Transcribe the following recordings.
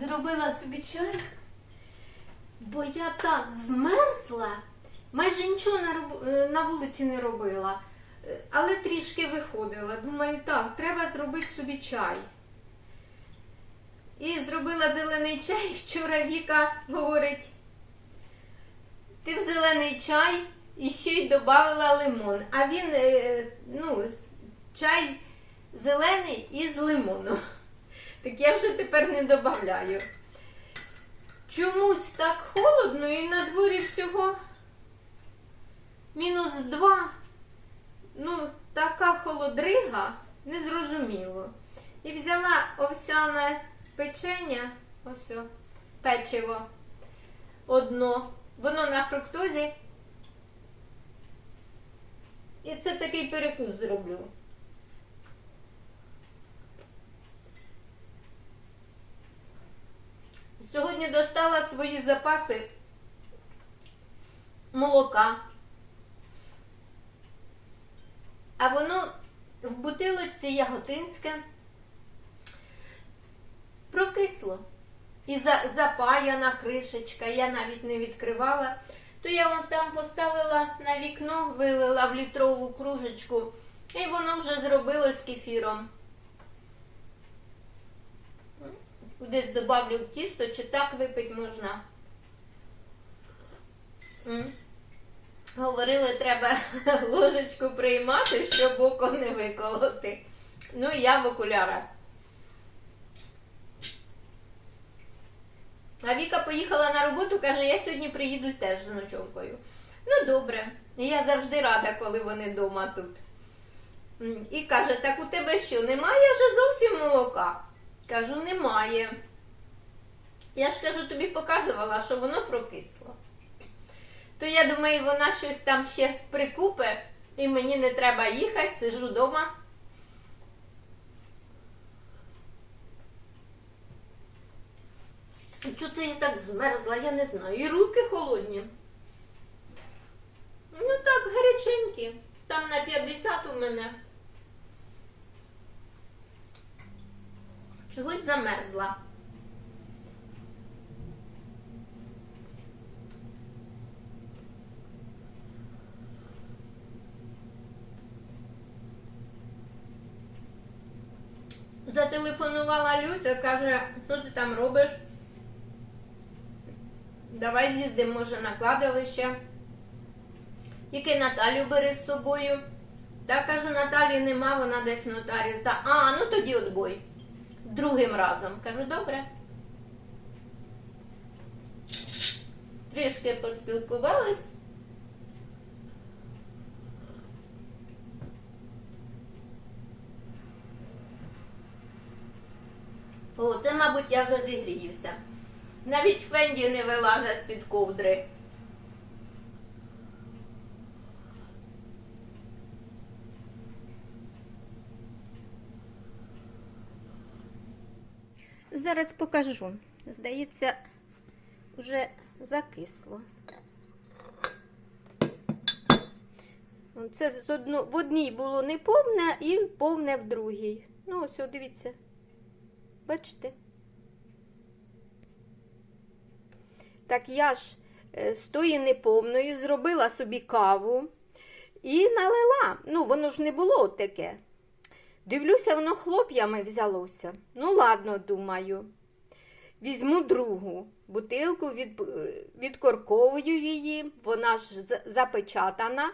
зробила собі чай, бо я так змерзла, майже нічого на, е, на вулиці не робила, Е, але трішки виходила. Думаю, так, треба зробити собі чай. І зробила зелений чай. Вчора Віка говорить, ти в зелений чай і ще й додавала лимон. А він, е, ну, чай зелений із лимону. Так я вже тепер не додаю. Чомусь так холодно і на дворі всього мінус два. Ну, така холодрига, незрозуміло. І взяла овсяне печення, ось о, печиво одно. Воно на фруктозі. І це такий перекус зроблю. Сьогодні достала свої запаси молока. А воно в бутилочці яготинське прокисло. І за, запаяна кришечка, я навіть не відкривала. То я вон там поставила на вікно, вилила в літрову кружечку, і воно вже зробилось кефіром. Кудись добавлю в тісто, чи так випити можна. М. Говорили, треба ложечку приймати, щоб око не виколоти. Ну, і я в окулярах. А Віка поїхала на роботу, каже, я сьогодні приїду теж з ночовкою. Ну, добре. Я завжди рада, коли вони вдома тут. І каже, так у тебе що, немає вже зовсім молока? Кажу, немає. Я ж кажу, тобі показувала, що воно прокисло. То я думаю, вона щось там ще прикупе, і мені не треба їхати, сижу вдома. І Чого це я так змерзла, я не знаю. І руки холодні. Ну так, гаряченькі. Там на 50 у мене. Чогось замерзла. Зателефонувала Люся, каже, що ти там робиш? Давай з'їздимо, може, на кладовище. Тільки Наталю бери з собою. Та кажу, Наталі нема, вона десь в нотаріуса. А, ну тоді отбой. Другим разом. Кажу, добре. Трішки поспілкувались. О, це, мабуть, я вже зігріюся. Навіть Фенді не вилазить з-під ковдри. Зараз покажу. Здається, вже закисло. Це з одно... в одній було не повне і повне в другій. Ну, ось, дивіться. Бачите? Так я ж е, з тої неповної зробила собі каву і налила. Ну, воно ж не було таке. Дивлюся, воно хлоп'ями взялося. Ну, ладно, думаю. Візьму другу бутилку, від, відкорковую її, вона ж запечатана.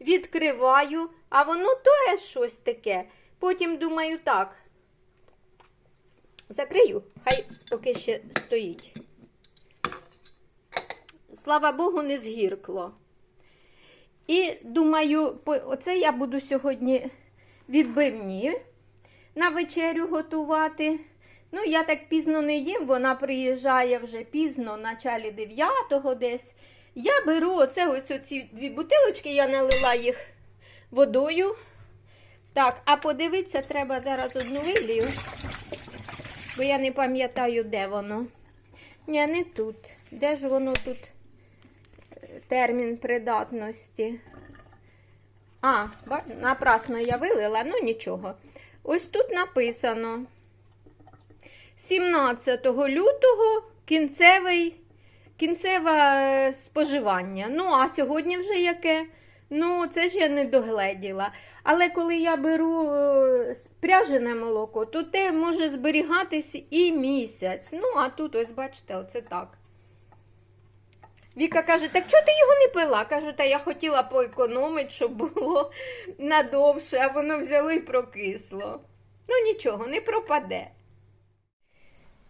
Відкриваю, а воно теж щось таке. Потім думаю, так. Закрию, хай поки ще стоїть. Слава Богу, не згіркло. І думаю, оце я буду сьогодні відбивні на вечерю готувати. Ну, я так пізно не їм, вона приїжджає вже пізно, в началі 9-го десь. Я беру оце ось оці дві бутилочки, я налила їх водою. Так, а подивитися треба зараз одну вилію, бо я не пам'ятаю, де воно. Ні, не тут. Де ж воно тут е, термін придатності? А, напрасно я вилила, ну нічого. Ось тут написано 17 лютого кінцевий, кінцеве споживання. Ну, а сьогодні вже яке? Ну, це ж я не догледіла. Але коли я беру е, пряжене молоко, то те може зберігатись і місяць. Ну, а тут, ось бачите, оце так. Віка каже, так чого ти його не пила? Кажу, та я хотіла поекономити, щоб було надовше, а воно взяло і прокисло. Ну нічого, не пропаде.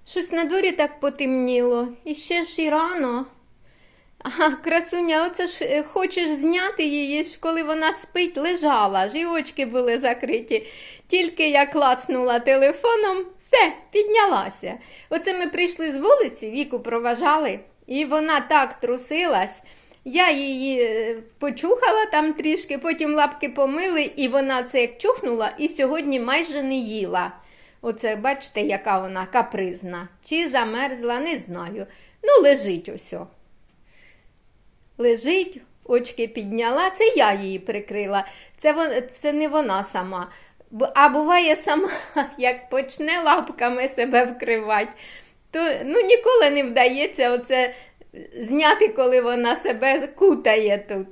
Щось на дворі так потемніло. І ще ж і рано. А, красуня, оце ж е, хочеш зняти її, ж коли вона спить, лежала, ж і очки були закриті. Тільки я клацнула телефоном, все, піднялася. Оце ми прийшли з вулиці, віку проважали, і вона так трусилась. Я її е, почухала там трішки, потім лапки помили, і вона це як чухнула, і сьогодні майже не їла. Оце, бачите, яка вона капризна. Чи замерзла, не знаю. Ну, лежить ось. Лежить, очки підняла, це я її прикрила. Це, це не вона сама. А буває сама, як почне лапками себе вкривати, то ну, ніколи не вдається оце зняти, коли вона себе кутає тут.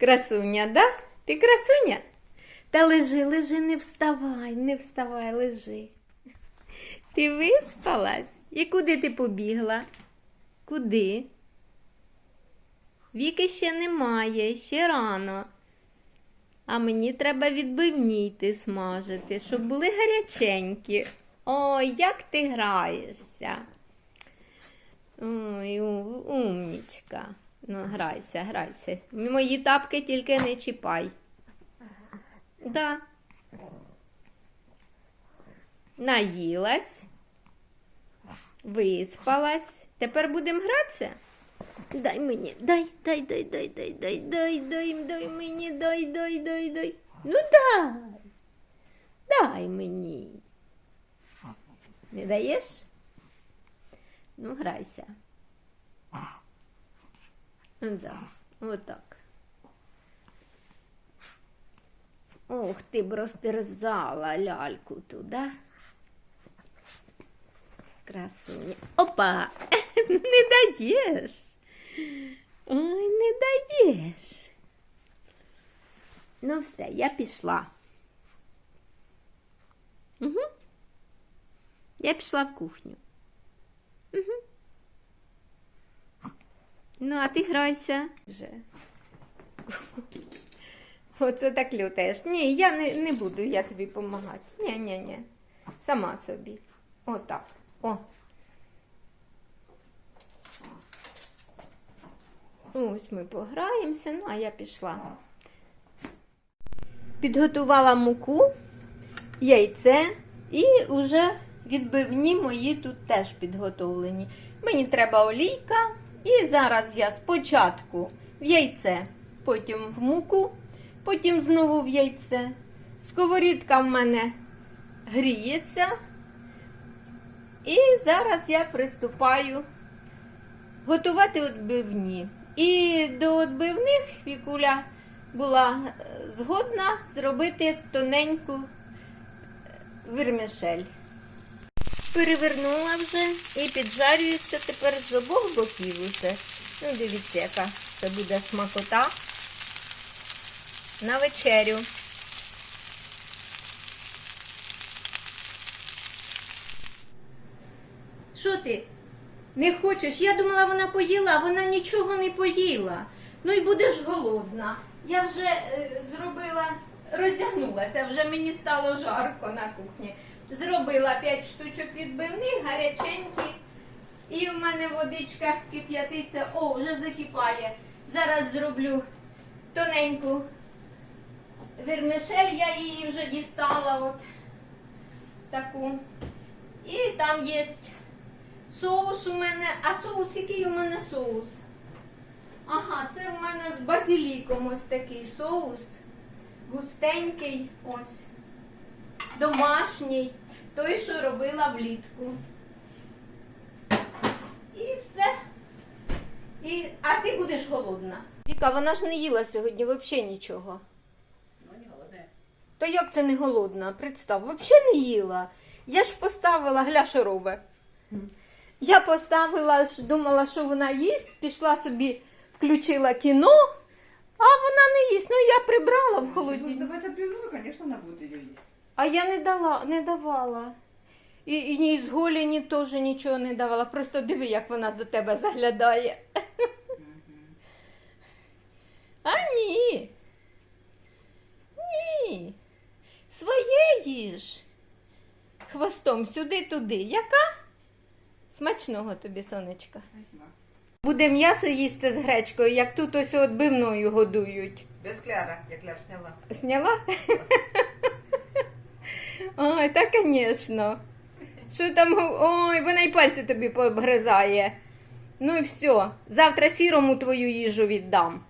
Красуня, да? Ти красуня? Та лежи, лежи, не вставай, не вставай, лежи. Ти виспалась? І куди ти побігла? Куди? Віки ще немає, ще рано. А мені треба відбивні йти смажити, щоб були гаряченькі. Ой, як ти граєшся. Ой, умнічка. Ну, грайся, грайся. Мої тапки тільки не чіпай. Да. Наїлась. Виспалась. Тепер будемо гратися? Дай мені, дай, дай, дай, дай, дай, дай, дай, дай, дай мені, дай, дай, дай, дай. Ну дай. Дай мені. Не даєш? Ну, грайся. Ну, да. Отак. Ох, ти б розтерзала ляльку туди. Красуня. Опа! Не даєш. Ой, не даєш. Ну все, я пішла. Угу. Я пішла в кухню. Угу. Ну, а ти грайся. Вже. Оце так лютаєш. Ні, я не, не буду я тобі допомагати. Ні, ні, ні. Сама собі. Отак. О. Ось ми пограємося, ну а я пішла. Підготувала муку, яйце і вже відбивні мої тут теж підготовлені. Мені треба олійка. І зараз я спочатку в яйце, потім в муку, потім знову в яйце. Сковорідка в мене гріється. І зараз я приступаю готувати відбивні. І до відбивних Вікуля була е, згодна зробити тоненьку вермішель. Перевернула вже і піджарюється тепер з обох боків уже. Ну, дивіться, яка це буде смакота на вечерю. Що ти? Не хочеш? Я думала, вона поїла, а вона нічого не поїла. Ну і будеш голодна. Я вже е, зробила, роздягнулася, вже мені стало жарко на кухні. Зробила 5 штучок відбивних, гаряченькі. І в мене водичка кип'ятиться. О, вже закипає. Зараз зроблю тоненьку вермишель, я її вже дістала. От таку. І там є соус у мене. А соус, який у мене соус? Ага, це у мене з базиліком ось такий соус. Густенький, ось. Домашній. Той, що робила влітку. І все. І... А ти будеш голодна. Віка, вона ж не їла сьогодні взагалі нічого. Ну, не голодная. Та як це не голодна? Представ, взагалі не їла. Я ж поставила, гля, що робить. Я поставила, думала, що вона їсть, пішла собі, включила кіно, а вона не їсть. Ну я прибрала в холодильник. давать отбивную, конечно, она будет ее есть. А я не дала, не давала. І, і ні з голені теж нічого не давала. Просто диви, як вона до тебе заглядає. А ні. Ні. Своє їж. Хвостом сюди-туди. Яка? Смачного тобі, сонечка. Буде м'ясо їсти з гречкою, як тут ось відбивною годують. Без кляра. Я кляр сняла. Сняла? Ой, та, звісно. Що там? Ой, вона й пальці тобі пообгризає. Ну і все. Завтра сірому твою їжу віддам.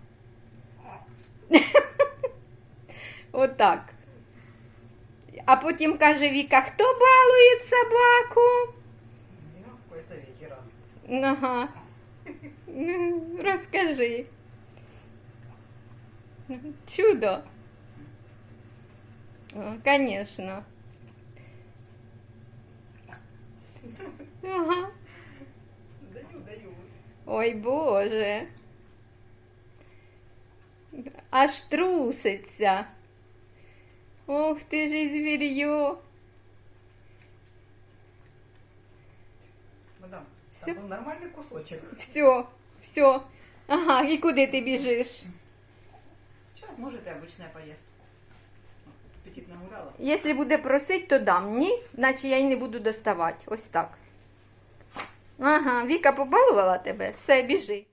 Отак. А потім каже Віка, хто балує собаку? Ага. Ну, Розкажи. Чудо. Конечно. Ага. Даю, даю. Ой, Боже. Аж труситься. Ох ти ж і звір'ю. Мадам, Всё? там был нормальный кусочек. Все, все. Ага, і куди ти біжиш? Сейчас, может, и обычная поест. Аппетит нагуляла. Якщо буде просить, то дам. Ні, наче я й не буду доставати. Ось так. Ага, Віка побалувала тебе, все, біжи.